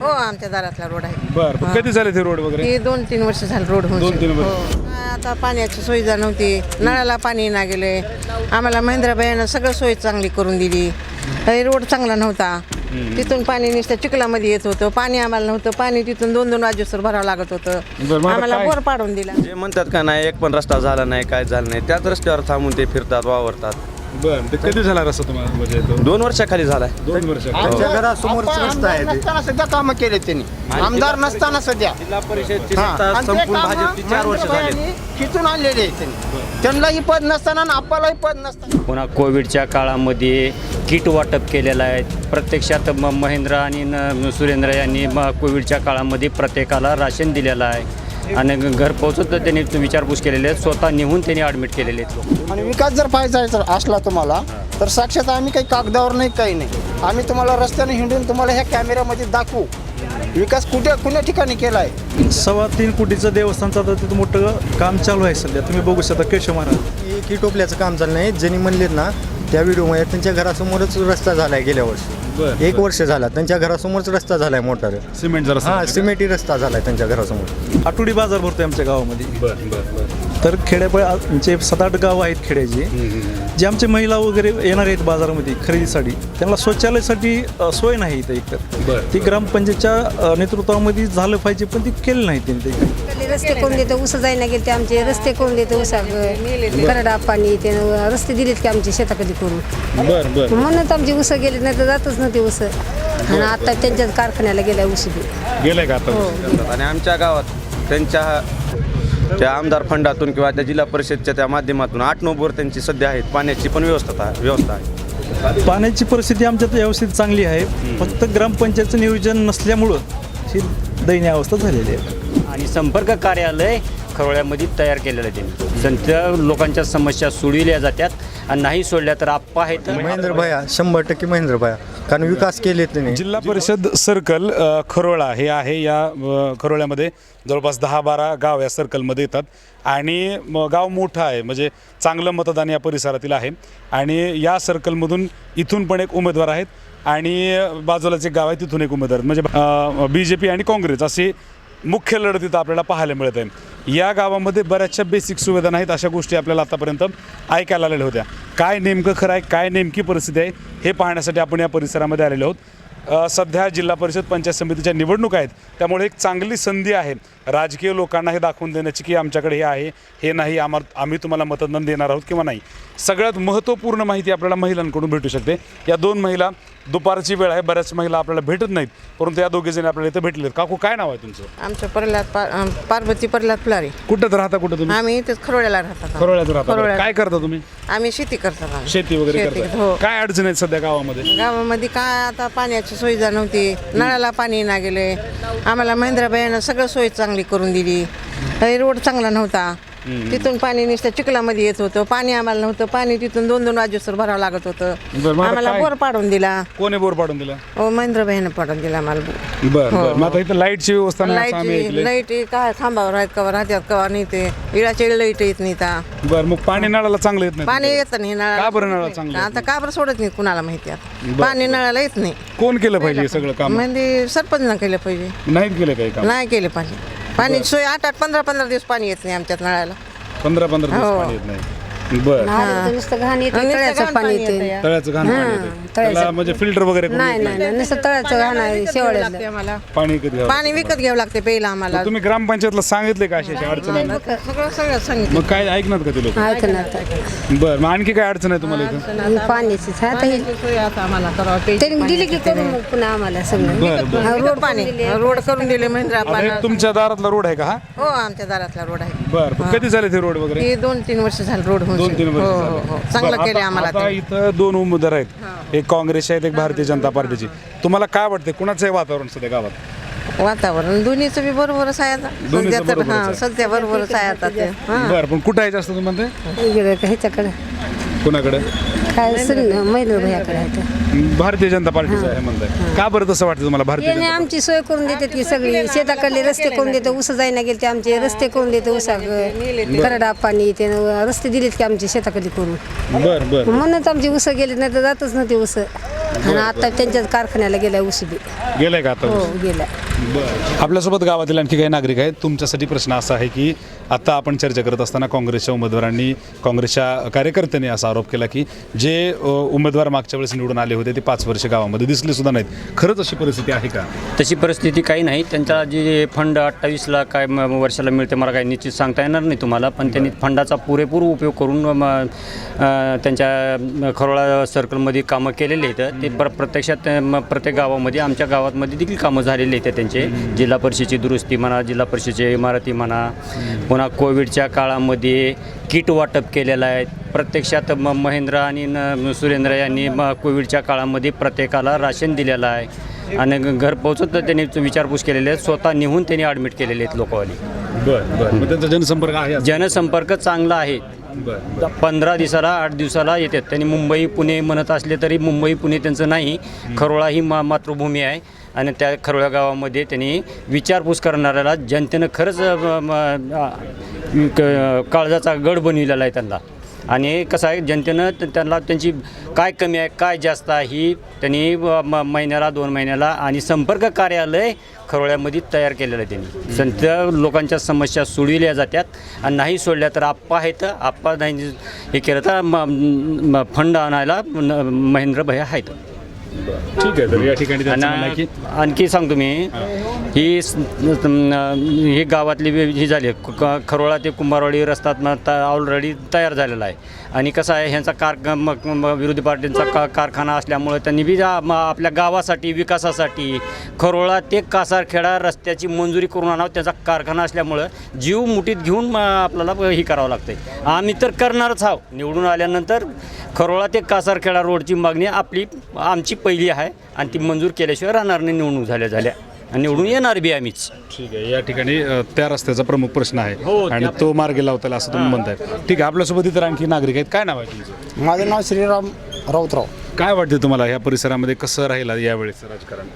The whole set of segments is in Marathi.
हो आमच्या दारातला रोड आहे. बर कधी झाले ते रोड वगैरे? हे दोन तीन वर्ष झालं रोड होऊन दोन तीन वर्ष. हो. आता पाण्याची सुविधा नव्हती. नळाला पाणी ना गेले. आम्हाला महेंद्राबाईनं सगळं सोय चांगली करून दिली. हे रोड चांगला नव्हता. तिथून पाणी नुसतं चिखलामध्ये येत होतं. पाणी आम्हाला नव्हतं. पाणी तिथून दोन दोन वाजेसर भरावं लागत बरं, होतं मग आता आम्हाला काय? बोर पाडून दिला. जे म्हणतात का नाही एक पण रस्ता झाला नाही काय झालं नाही त्याच रस्त्यावर थांबून ते फिरतात वावरतात. बर ते कधी झाला रस्ता तुम्हाला? म्हणजे तो? दोन वर्षाखाली झालाय. दोन वर्ष आमच्या घरासमोरच रस्ता आहे ते. नसताना सध्या कामं केले त्यांनी. आमदार नसताना सध्या. जिल्हा परिषदची हा. सत्ता आणि ते संपून कामं भाजपची चार वर्ष झाली. खिचून आणलेले आहे त्यांनी. त्यांनाही पद नसताना आणि आपल्यालाही पद नसताना. पुन्हा कोविडच्या काळामध्ये किट वाटप केलेलं आहे. प्रत्यक्षात म महेंद्र आणि न सुरेंद्र यांनी म कोविडच्या काळामध्ये प्रत्येकाला राशन दिलेलं आहे. आणि घर पोहोचत त्यांनी विचारपूस केलेली आहे स्वतः निघून त्यांनी ॲडमिट केलेले आहेत लोक. आणि विकास जर पाहायचा जर असला तुम्हाला तर साक्षात आम्ही काही कागदावर नाही काही नाही. आम्ही तुम्हाला रस्त्याने हिंडून तुम्हाला ह्या कॅमेऱ्यामध्ये दाखवू. विकास कुठे कुण्या ठिकाणी केला आहे सव्वा तीन कोटीचं देवस्थानचं आता तिथं मोठं काम चालू आहे सध्या. तुम्ही बघू शकता केशव महाराज. की टोपल्याचं काम चाललं नाही. ज्यांनी म्हणलेत ना त्या व्हिडिओमध्ये त्यांच्या घरासमोरच रस्ता झालाय गेल्या वर्षी. एक वर्ष झाला त्यांच्या घरासमोरच रस्ता झालाय मोठा सिमेंटचा रस्ता. हा सिमेंटी रस्ता झालाय त्यांच्या घरासमोर. आठवडी बाजार भरतोय आमच्या गावामध्ये. बर बर बर. तर खेड्यापळ आमचे सात आठ गाव आहेत खेड्याची जे आमचे महिला वगैरे येणार आहेत बाजारामध्ये खरेदीसाठी त्यांना शौचालयासाठी सोय नाही इथं एकतर. ती ग्रामपंचायतच्या नेतृत्वामध्ये झालं पाहिजे पण ती केलं नाही त्यांनी रस्ते कोण देतं? उस जायला गेले ते आमचे. रस्ते कोण देतं? उसा करडा पाणी ते रस्ते दिलेत की आमचे शेताकडे करून. बर बर. म्हणूनच आमची उस गेले नाही तर जातच नव्हते उस आणि आता त्यांच्याच कारखान्याला गेल्या ऊस बी. गेलाय का आता? आणि आमच्या गावात त्यांच्या त्या आमदार फंडातून किंवा त्या जिल्हा परिषदच्या त्या माध्यमातून आठ नऊ बोर त्यांची सध्या आहेत. पाण्याची पण व्यवस्था व्यवस्था आहे. पाण्याची परिस्थिती आमच्यात व्यवस्थित चांगली आहे. फक्त ग्रामपंचायतचं नियोजन नसल्यामुळं ही दयनीय अवस्था झालेली आहे. आणि संपर्क कार्यालय खरोळ्यामध्ये तयार केलेलं आहे त्यांनी. त्यांच्या लोकांच्या समस्या सोडविल्या जातात आणि नाही सोडल्या तर आप्पा आहेत. महेंद्र भया शंभर टक्के महेंद्र भया. कारण विकास केले त्यांनी. जिल्हा परिषद सर्कल अ, खरोळा हे आहे या अ, खरोळ्यामध्ये. जवळपास दहा बारा गाव या सर्कलमध्ये येतात. आणि म, गाव मोठं आहे. म्हणजे चांगलं मतदान या परिसरातील आहे. आणि या सर्कलमधून इथून पण एक उमेदवार आहेत. आणि बाजूला जे गाव आहे तिथून एक उमेदवार आहेत. म्हणजे बी जे पी आणि काँग्रेस असे मुख्य लढतीत आपल्याला पाहायला मिळत आहे. या गावामध्ये बऱ्याचशा बेसिक सुविधा नाहीत अशा गोष्टी आपल्याला आतापर्यंत ऐकायला आलेल्या होत्या. काय नेमकं खरं आहे काय नेमकी परिस्थिती आहे हे पाहण्यासाठी आपण या परिसरामध्ये आलेलो आहोत. सध्या जिल्हा परिषद पंचायत समितीच्या निवडणूक आहेत. त्यामुळे एक चांगली संधी आहे. राजकीय लोकांना हे दाखवून देण्याची की आमच्याकडे हे आहे हे नाही आम्हा आम्ही तुम्हाला मतदान देणार आहोत किंवा नाही. सगळ्यात महत्त्वपूर्ण माहिती आपल्याला महिलांकडून भेटू शकते. या दोन महिला दुपारची वेळ आहे बऱ्याच महिला आपल्याला भेटत नाहीत. परंतु या दोघे जणी आपल्याला इथं भेटलेत. काकू काय नाव आहे तुमचं? आमचं प्रल्हाद पा- पार्वती प्रल्हाद फुलारी. कुठं राहता कुठं तुम्ही? आम्ही इथेच खरोड्याला राहतात खरोळ्यात राहता. काय करता तुम्ही? आम्ही शेती करतात आम्ही. शेती वगैरे शेती, हो. काय अडचण आहेत सध्या गावामध्ये? गावामध्ये काय आता पाण्याची सुविधा नव्हती नळाला पाणी ना गेले. आम्हाला महेंद्राबाईनं सगळं सोय चांगली करून दिली. रोड चांगला नव्हता. तिथून पाणी नुसतं चिखलामध्ये येत होतं पाणी आम्हाला नव्हतं पाणी तिथून दोन दोन वाजेसर भरावं लागत होतं. बरं, मग आता आम्हाला काय? बोर पाडून दिला. कोणी बोर पाडून दिला? ओ महेंद्रबाईनं पाडून दिला आम्हाला बोर. बरं बरं. मग आता इथं लाईटची व्यवस्था नाही असं आम्ही लाइट ऐकलंय. लाइट काय खांबावर आहेत कवा राहत्यात कवा नाही ते. इळाच्या इळ लाइट येत नाही ता. बरं मग पाणी नळाला चांगलं येत नाही पाणी? येत नाही नळाला का बरं नळाला चांगलं येत आता का बरं सोडत नाही कुणाला माहिती आता? पाणी नळाला येत नाही. कोण केलं पाहिजे हे सगळं काम? म्हणजे सरपंच केलं पाहिजे. नाहीत केलं काही काम? नाही केलं पाहिजे पाणी सोय आठ आठ पंधरा पंधरा दिवस पाणी येत नाही आमच्यात नळाला पंधरा पंधरा दिवस हो. पाणी येत नाही बरं. नुसतं घाण येते नुसतं तळ्याचं पाणी येते. येतं. तळ्याचं घाण पाणी येतंय. तळ्याचं- त्याला म्हणजे फिल्टर वगैरे करून नाही नाही नाही? नुसतं तळ्याचं घाण आहे शेवळ्याचं लागते आम्हाला. पाणी कधी घ्यावं? पाणी विकत घ्यावं लागते प्यायला आम्हाला. तुम्ही ग्रामपंचायतला सांगितले का अशा अशा अडचण आहे? सगळं सगळं सांगितलं. मग काय ऐकणार का ते लोक? ऐक ना आता बरं मग आणखी काय अडचण आहे तुम्हाला इथं? आणि पाण्याची आता हे सोय आता आम्हाला करावं प्यायची त्यांनी दिली की करून मग पुन्हा आम्हाला सगळं. बरं बरं. हा, रोड पाणी. रोड करून दिले महिंद्रा आता पाणी हे तुमच्या दारातला रोड आहे का हा? हो आमच्या दारातला रोड आहे. बरं पण कधी झाले ते रोड वगैरे? हे दोन तीन वर्ष झालं रोड होऊन दोन तीन हो वर्ष हो झाले. हो चांगलं केलं आम्हाला आता ते. इथं दोन उमेदवार आहेत. एक काँग्रेसचे आहेत एक भारतीय जनता पार्टीची. तुम्हाला काय वाटते कुणाचं आहे वातावरण सध्या गावात? वातावरण. दोन्हीचं बी बरोबरच आहे आता दोन्हीचं सध्या तर बरोबरच हा आहे. सध्या बरोबरच आहे आता ते. हा. बरं पण कुठं आहे जास्त तुम्ही म्हणते इकडे का ह्याच्याकडे. कुणाकडे? काय महिला भैयाकडे आहे ते. भारतीय जनता पार्टीचं आहे म्हणताय का बरं तसं वाटतं तुम्हाला भारतीय जनता आमची सोय करून देतात की सगळी. शेताकडले रस्ते करून देते उस जायला गेले ते आमचे रस्ते करून देते उसा करडा पाणी ते रस्ते दिलेत की आमचे शेताकडे करून. बरं बरं. म्हणूनच आमची उस गेले नाही तर जातच नव्हते उस आणि आता त्यांच्याच कारखान्याला गेल्या उसबी गेलंय का आता हो गेल्या. बरं. आपल्यासोबत गावातील आणखी काही नागरिक आहेत. तुमच्यासाठी प्रश्न असा आहे की आता आपण चर्चा करत असताना काँग्रेसच्या उमेदवारांनी काँग्रेसच्या कार्यकर्त्यांनी असा आरोप केला की जे अ, उमेदवार मागच्या वेळेस निवडून आले होते ते पाच वर्ष गावामध्ये दिसले सुद्धा नाहीत. खरंच अशी परिस्थिती आहे का? तशी परिस्थिती काही नाही. त्यांचा जे फंड अठ्ठावीसला काय म- वर्षाला मिळते मला काही निश्चित सांगता येणार नाही तुम्हाला पण त्यांनी फंडाचा पुरेपूर उपयोग करून म- अ, त्यांच्या खरोळा सर्कलमध्ये कामं केलेले आहेत. ते प्र प्रत्यक्षात म, प्रत्येक गावामध्ये आमच्या गावामध्ये देखील कामं झालेली आहेत त्यांचे. जिल्हा परिषदेची दुरुस्ती म्हणा जिल्हा परिषदेची इमारती म्हणा पुन्हा कोविडच्या काळामध्ये किट वाटप केलेलं आहे. प्रत्यक्षात म महिंद्रा आणि न सुरेंद्र यांनी म कोविडच्या काळामध्ये प्रत्येकाला राशन दिलेलं आहे. आणि घ- घर पोहोचत त्यांनी विचारपूस केलेली आहे. स्वतः निहून त्यांनी ॲडमिट केलेले आहेत लोकवाली. बरं बरं. मग त्यांचा जनसंपर्क आहे? जनसंपर्क चांगला आहे. पंधरा दिवसाला आठ दिवसाला येतात. त्यांनी मुंबई पुणे म्हणत असले तरी मुंबई पुणे त्यांचं नाही. खरोळा ही मा मातृभूमी आहे. आणि त्या खरोळा गावामध्ये त्यांनी विचारपूस करणाऱ्याला जनतेनं खरंच काळजाचा गड बनविलेला आहे त्यांना. आणि कसं आहे जनतेनं त्यांना त्यांची काय कमी आहे काय जास्त आहे ही त्यांनी म- महिन्याला दोन महिन्याला आणि संपर्क कार्यालय खरोळ्यामध्ये तयार केलेलं आहे त्यांनी. संत लोकांच्या समस्या सोडविल्या जातात आणि नाही सोडल्या तर आप्पा आहेत आप्पा नाही हे केलं तर फंड आणायला महेंद्र भैया आहेत. ठीक आहे तर या ठिकाणी त्यांचं म्हणणं आहे आणि की आणखी सांगतो मी ही स- न- ही गावातली वे- ही झाली क- क- खरोळा ते कुंभारवाडी रस्ता ऑलरेडी तयार झालेला आहे. आणि कसं आहे ह्यांचा कार विरोधी पार्टींचा का कारखाना असल्यामुळं त्यांनी बी जा- म- आपल्या गावासाठी विकासासाठी खरोळा ते कासारखेडा रस्त्याची मंजुरी करून आणावं त्याचा कारखाना असल्यामुळं जीव मुठीत घेऊन आपल्याला ही करावं लागतं आम्ही तर करणारच आहो निवडून आल्यानंतर खरोळा ते कासारखेडा रोडची मागणी आपली आमची पहिली आहे आणि ती मंजूर केल्याशिवाय राहणार नाही निवडणूक झाल्या झाल्या. आणि निवडून येणार बी आम्हीच. ठीक आहे या ठिकाणी अ, त्या रस्त्याचा प्रमुख प्रश्न आहे. हो, आणि तो मार्गी लावताला असं तुम्ही म्हणताय. ठीक आहे आपल्यासोबत इतर आणखी नागरिक आहेत. काय नाव आहे तुमचं? माझं नाव श्रीराम राऊतराव. काय वाटते तुम्हाला या परिसरामध्ये कसं राहील यावेळेस राजकारण?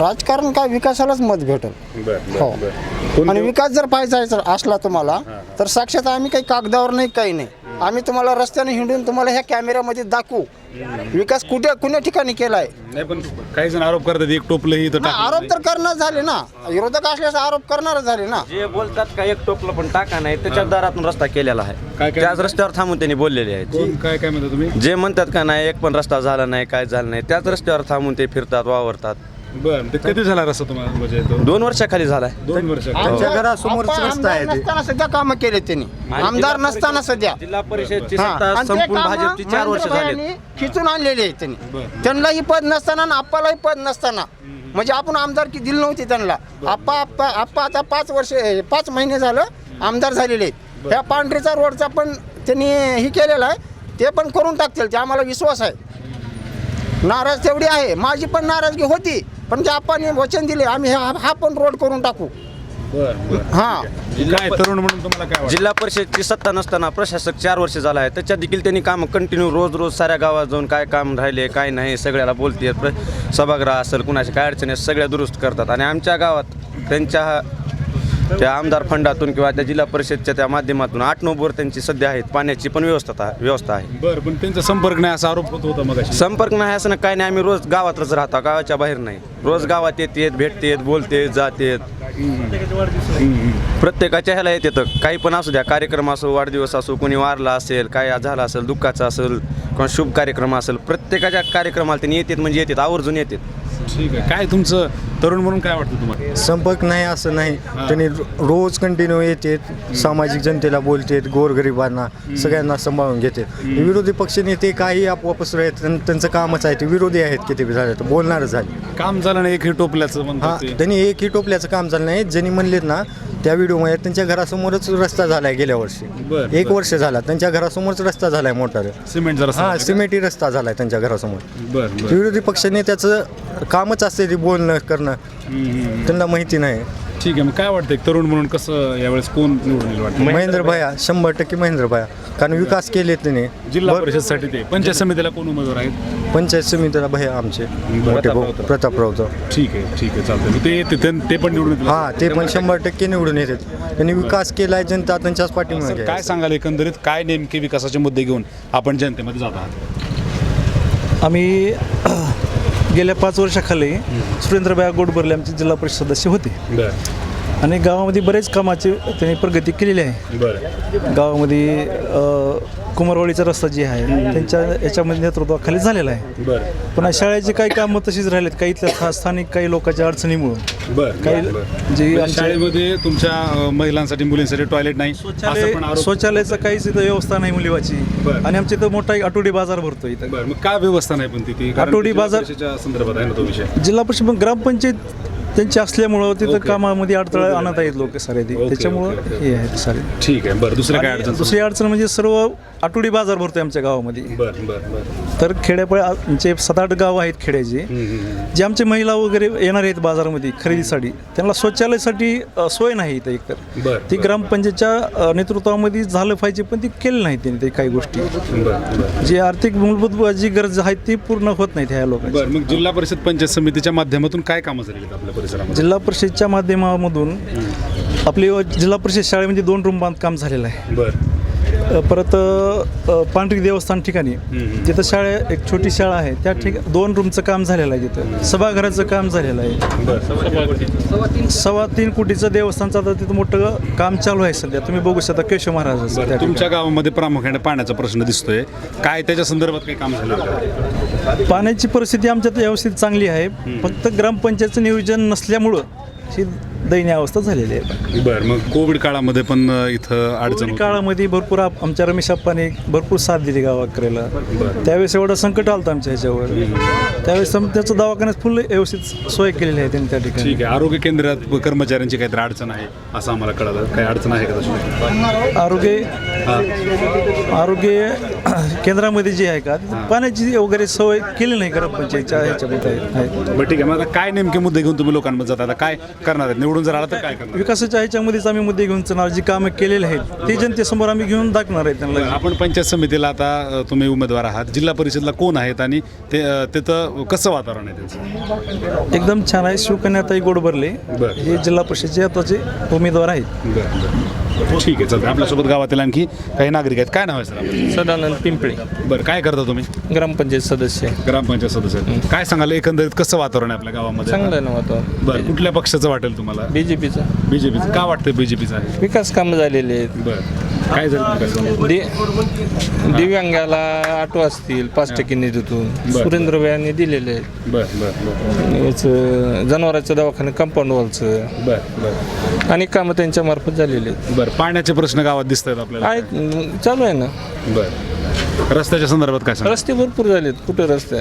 राजकारण काय विकासालाच मत भेटेल. बरं हो. आणि विकास जर पाहायचा असला तुम्हाला तर साक्षात आम्ही काही कागदावर नाही काही नाही. आम्ही तुम्हाला रस्त्याने हिंडून तुम्हाला ह्या कॅमेऱ्यामध्ये दाखवू. विकास कुठे कुण्या ठिकाणी केलाय? नाही पण काही जण आरोप करतात एक टोपलंही तर ना, आरोप तर करणार झाले ना. विरोधक असल्यास आरोप करणार झाले ना. जे बोलतात का एक टोपलं पण टाका नाही त्याच्या दारातून रस्ता केलेला काय आहे काय? त्याच रस्त्यावर थांबून त्यांनी बोललेले आहेत. कोण काय काय म्हणता तुम्ही? जे म्हणतात का नाही एक पण रस्ता झाला नाही काय झालं नाही त्याच रस्त्यावर थांबून ते फिरतात वावरतात. बरं. ते कधी झाला रस्ता तुम्हाला? म्हणजे तो दोन वर्षाखाली झालाय. दोन वर्ष त्यांच्या घरासमोरच आप्पा रस्ता आहे आमदार ते. नसताना सध्या कामं केले त्यांनी. आमदार नसताना सध्या. जिल्हा परिषदची हा. सत्ता आणि ते संपून कामं भाजपची चार वर्ष झाली खिचून आणलेले आहेत त्यांनी. त्यांनाही पद नसताना आणि आप्पालाही पद नसताना. म्हणजे आपण आमदारकी दिली नव्हती त्यांना. आप्पा आप्पा आप्पा आता पाच वर्ष पाच महिने झालं आमदार झालेले आहेत. ह्या पांढरीचा रोडचा पण त्यांनी हे केलेला आहे. ते पण करून टाकतील ते आम्हाला विश्वास आहे. नाराज तेवढी आहे. माझी पण नाराजगी होती. पण आप्पाने वचन दिले आम्ही हा हा पण रोड करून टाकू. हां. काय तरुण म्हणून तुम्हाला काय वाटतं? जिल्हा परिषदची सत्ता नसताना प्रशासक चार वर्ष झाला आहे. त्याच्यात देखील त्यांनी काम कंटिन्यू रोज रोज साऱ्या गावात जाऊन काय काम राहिले काय नाही सगळ्याला बोलते सभागृह असेल कुणाची काय अडचणी सगळ्या दुरुस्त करतात. आणि आमच्या गावात त्यांच्या त्या आमदार फंडातून किंवा त्या जिल्हा परिषदच्या त्या माध्यमातून आठ नऊ बोर त्यांची सध्या आहेत. पाण्याची पण व्यवस्था व्यवस्था आहे. बरं पण त्यांचा संपर्क नाही असा आरोप होत होता मग संपर्क नाही असं काय नाही. आम्ही रोज गावातच राहतो गावाच्या बाहेर नाही. रोज गावात येतेत भेटतेत बोलतेत जातेत. प्रत्येकाच्या ह्याला येत येतं काही पण असू द्या. कार्यक्रम असो वाढदिवस असो कोणी वारला असेल काय झालं असेल दुःखाचं असेल किंवा शुभ कार्यक्रम असेल प्रत्येकाच्या कार्यक्रमाला त्यांनी येतात म्हणजे येतात आवर्जून येतात. ठीक आहे. काय तुमचं तरुण म्हणून काय वाटतं तुम्हाला? संपर्क नाही असं नाही. त्यांनी रो- रोज कंटिन्यू येते सामाजिक जनतेला बोलतेत गोरगरिबांना सगळ्यांना सांभाळून घेते विरोधी पक्ष नेते काही आपोआपच राहत त्यां- त्यांचं कामच आहे ते विरोधी आहेत किती बी झाले तर बोलणारच झाले. काम झालं नाही एक हे टोपल्याचं हा म्हणतात ते. त्यांनी एकही टोपल्याचं काम झालं नाही. ज्यांनी म्हणलेत ना त्या व्हिडिओमध्ये त्यांच्या घरासमोरच रस्ता झालाय गेल्या वर्षी. बरं, एक बरं. वर्ष झाला. त्यांच्या घरासमोरच रस्ता झालाय मोठा सिमेंट जरा हा सिमेंटी रस्ता झालाय त्यांच्या घरासमोर. बरं बरं. विरोधी पक्षाने त्याचं कामच असते ते बोलणं करणं. त्यांना माहिती नाही. ठीक आहे मग काय वाटतं एक तरुण म्हणून कसं यावेळेस कोण निवडून येईल वाटतं? महेंद्र भया शंभर टक्के महेंद्र भया कारण विकास केले त्यांनी जिल्हा परिषदसाठी ते. पंचायत समितीला कोण उमेदवार आहेत? पंचायत समितीला भया आमचे. मोठे भाऊ प्रताप प्रताप राऊत. ठीक आहे ठीक आहे चालतंय. मग ते ते ते पण निवडून येतील. हा ते पण शंभर टक्के निवडून येतात त्यांनी विकास केलाय जनता त्यांच्याच सर, पाठीमागे काय. सांगाल एकंदरीत? काय नेमके विकासाचे मुद्दे घेऊन आपण जनतेमध्ये जात आहात? आम्ही गेल्या पाच वर्षाखाली सुरेंद्रबाई गोडबर्ले आमचे जिल्हा परिषद सदस्य होते. आणि गावामध्ये बरेच कामाची त्यांनी प्रगती केलेली आहे. बरं. गावामध्ये कुमारवाडीचा रस्ता जे आहे त्यांच्या याच्यामध्ये नेतृत्वाखाली झालेला आहे. पण शाळेची काही कामं तशीच राहिलेत काही इथल्या स्था- स्थानिक काही लोकांच्या अडचणीमुळं? काही. जे म्हणजे शाळेमध्ये तुमच्या महिलांसाठी मुलींसाठी टॉयलेट नाही शौचालयाचं काहीच इथं व्यवस्था नाही मुलीवाची. आणि आमच्या इथं मोठा एक आठवडी बाजार भरतो इथं. काय व्यवस्था नाही पण तिथे? आठवडी बाजार- संदर्भात आहे ना तो विषय. जिल्हा परिषद ग्रामपंचायत त्यांची असल्यामुळं तिथं. कामामध्ये अडथळा आणत आहेत लोक सारे ते. त्याच्यामुळं. हे आहे सारे. ठीक आहे बरं. दुसरं काय आणि अडचण? दुसरी अडचण म्हणजे सर्व आठवडी बाजार भरतोय आमच्या गावामध्ये. बरं बरं बरं. तर खेड्यापळ आमचे सात आठ गाव आहेत खेड्याचे. जे आमचे महिला वगैरे येणार आहेत बाजारामध्ये खरेदीसाठी. त्यांना शौचालयासाठी अ, सोय नाही इथं एकतर बरं, ती. ग्रामपंचायतच्या अ, नेतृत्वामध्ये झालं पाहिजे पण ती केलं नाही त्यांनी ते काही गोष्टी. बरं बरं. जी आर्थिक मूलभूत जी गरज आहेत ती पूर्ण होत नाहीत ह्या लोकांची. बरं मग जिल्हा परिषद पंचायत समितीच्या माध्यमातून काय कामं आहेत आपल्या परिसरामध्ये? जिल्हा परिषदच्या माध्यमामधून आपली जिल्हा परिषद शाळेमध्ये दोन रूम बांधकाम झालेलं आहे. बरं. परत पांढरी देवस्थान ठिकाणी तिथं शाळा एक छोटी शाळा आहे त्या ठिक दोन रूमचं काम झालेलं आहे तिथं सभागृहाचं काम झालेलं आहे. सव्वा तीन कोटीचं देवस्थानचं आता तिथं मोठं काम चालू आहे सध्या. तुम्ही बघू शकता केशव महाराजाचं. तुमच्या गावामध्ये प्रामुख्याने पाण्याचा प्रश्न दिसतोय. काय त्याच्या संदर्भात काही काम झालं? पाण्याची परिस्थिती आमच्यात व्यवस्थित चांगली आहे. फक्त ग्रामपंचायतचं नियोजन नसल्यामुळं ही दयनीय अवस्था झालेली आहे. बरं मग कोविड काळामध्ये पण इथं अडचण कोविड होती. काळामध्ये भरपूर आप- आमच्या रमेश अप्पाने भरपूर साथ दिली गावाकडेला. त्यावेळेस एवढं संकट आलं होतं आमच्या ह्याच्यावर. त्यावेळेस आम- त्याचं दवाखान्यात फुल व्यवस्थित सोय केलेली आहे त्यांनी त्या ठिकाणी. ठीक आहे. आरोग्य केंद्रात कर्मचाऱ्यांची काहीतरी अडचण आहे असं आम्हाला कळालं. काही अडचण आहे का तशी? आरोग्य आरोग्य केंद्रामध्ये जे आहे का पाण्याची वगैरे सोय केली नाही ग्रामपंचायतच्या ह्याच्यामध्ये आहे. बरं ठीक आहे मग आता काय नेमके मुद्दे घेऊन तुम्ही लोकांमध्ये जाता? आता काय करणार आहेत? निवडून जर आला तर काय करणार? विकासाच्या ह्याच्यामध्येच आम्ही मुद्दे घेऊन चलणार जी कामं केलेली आहेत ते जनतेसमोर आम्ही घेऊन दाखवणार आहे त्यांना. आपण पंचायत समितीला आता तुम्ही उमेदवार आहात जिल्हा परिषदला कोण आहेत आणि ते तिथं कसं वातावरण आहे त्यांचं? एकदम छान आहे शिवकन्याताई गोडबरले बरं. हे जिल्हा परिषदचे आताचे उमेदवार आहेत. ठीक आहे चालतं आपल्यासोबत गावातील आणखी काही नागरिक आहेत. काय नाव आहे सर? आपलं? सदानंद पिंपळे. बरं काय करता तुम्ही? ग्रामपंचायत सदस्य. ग्रामपंचायत सदस्य. आहेत. काय सांगाल एकंदरीत कसं वातावरण आहे आपल्या गावामध्ये? चांगलं ना वातावरण. बरं कुठल्या पक्षाचं वाटेल तुम्हाला? बी जे पीचं बीजेपीचं का वाटतं बीजेपीचं आहे? विकास कामं झालेले आहेत. बरं. काय झालं विकास दि दिव्यांगाला आठव असतील पाच टक्के निधीतून. बरं. सुरेंद्रबाईंनी दिलेले आहेत. बरं बरं बरं. याचं जनावरांचं दवाखाने कंपाऊंड वॉलचं बरं बरं. अनेक कामं त्यांच्या मार्फत झालेली आहेत. बरं पाण्याचे प्रश्न गावात दिसत आहेत आपल्याला. आहेत चालू आहे ना. बरं. रस्त्याच्या संदर्भात काय सांगा रस्ते भरपूर झालेत. कुठे रस्ते?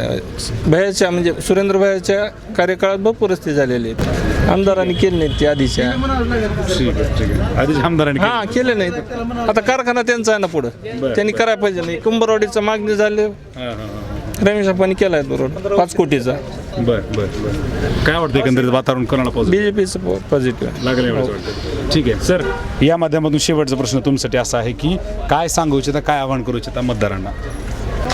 भयाच्या म्हणजे सुरेंद्र भयाच्या कार्यकाळात भरपूर रस्ते झालेले आहेत. आमदारांनी केले नाहीत ते आधीच्या. ठीक आहे ठीक आहे. आधीच आमदारांनी केलं. हा केले नाहीत आता कारखाना त्यांचा आहे ना पुढं. त्यांनी करायला पाहिजे नाही कुंभरवाडीचं मागणी झाले. हां हां हां रमेश आपण केलाय बरोबर पाच कोटीचा. बरं बरं बरं. काय वाटतं एकंदरीत वातावरण कोणाला पाऊस बीजेपीचं पॉझिटिव्ह लागलं ठीक आहे. सर या माध्यमातून शेवटचा प्रश्न तुमच्यासाठी असा आहे की काय सांगू इच्छिता काय आवाहन करू इच्छिता मतदारांना?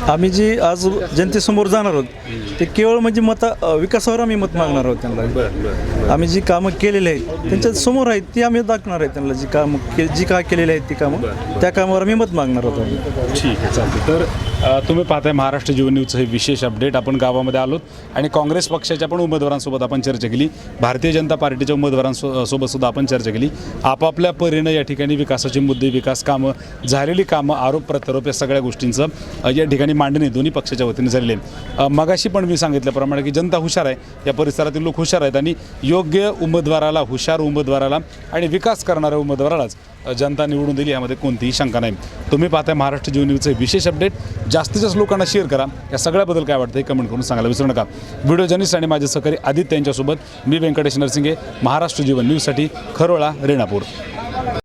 आम्ही जी आज जनतेसमोर जाणार आहोत ते केवळ म्हणजे मत विकासावर आम्ही मत मागणार आहोत त्यांना. आम्ही जी कामं केलेली आहेत त्यांच्यासमोर आहेत ती आम्ही दाखवणार आहेत त्यांना. जी कामं के जी काय केलेली आहेत ती कामं त्या कामावर आम्ही मत मागणार आहोत आम्ही. ठीक आहे चालतं तर तुम्ही पाहताय महाराष्ट्र जीवन न्यूजचं हे विशेष अपडेट. आपण गावामध्ये आलोत आणि काँग्रेस पक्षाच्या पण उमेदवारांसोबत आपण चर्चा केली. भारतीय जनता पार्टीच्या उमेदवारांसो सोबत सुद्धा आपण चर्चा केली. आपापल्या परीनं या ठिकाणी विकासाचे मुद्दे विकास कामं झालेली कामं आरोप प्रत्यारोप या सगळ्या गोष्टींचं या ठिकाणी मांडणी दोन्ही पक्षाच्या वतीने झालेली आहे. मगाशी पण मी सांगितल्याप्रमाणे की जनता हुशार आहे. या परिसरातील लोक हुशार आहेत आणि योग्य उमेदवाराला हुशार उमेदवाराला आणि विकास करणाऱ्या उमेदवारालाच जनता निवडून दिली. यामध्ये कोणतीही शंका नाही. तुम्ही पाहताय महाराष्ट्र जीवन न्यूजचं विशेष अपडेट. जास्तीत जास्त लोकांना शेअर करा. या सगळ्याबद्दल काय वाटतं हे कमेंट करून सांगायला विसरू नका. व्हिडिओ जर्नलिस्ट आणि माझे सहकारी आदित्य यांच्यासोबत मी व्यंकटेश नरसिंगे महाराष्ट्र जीवन न्यूजसाठी खरोळा रेणापूर.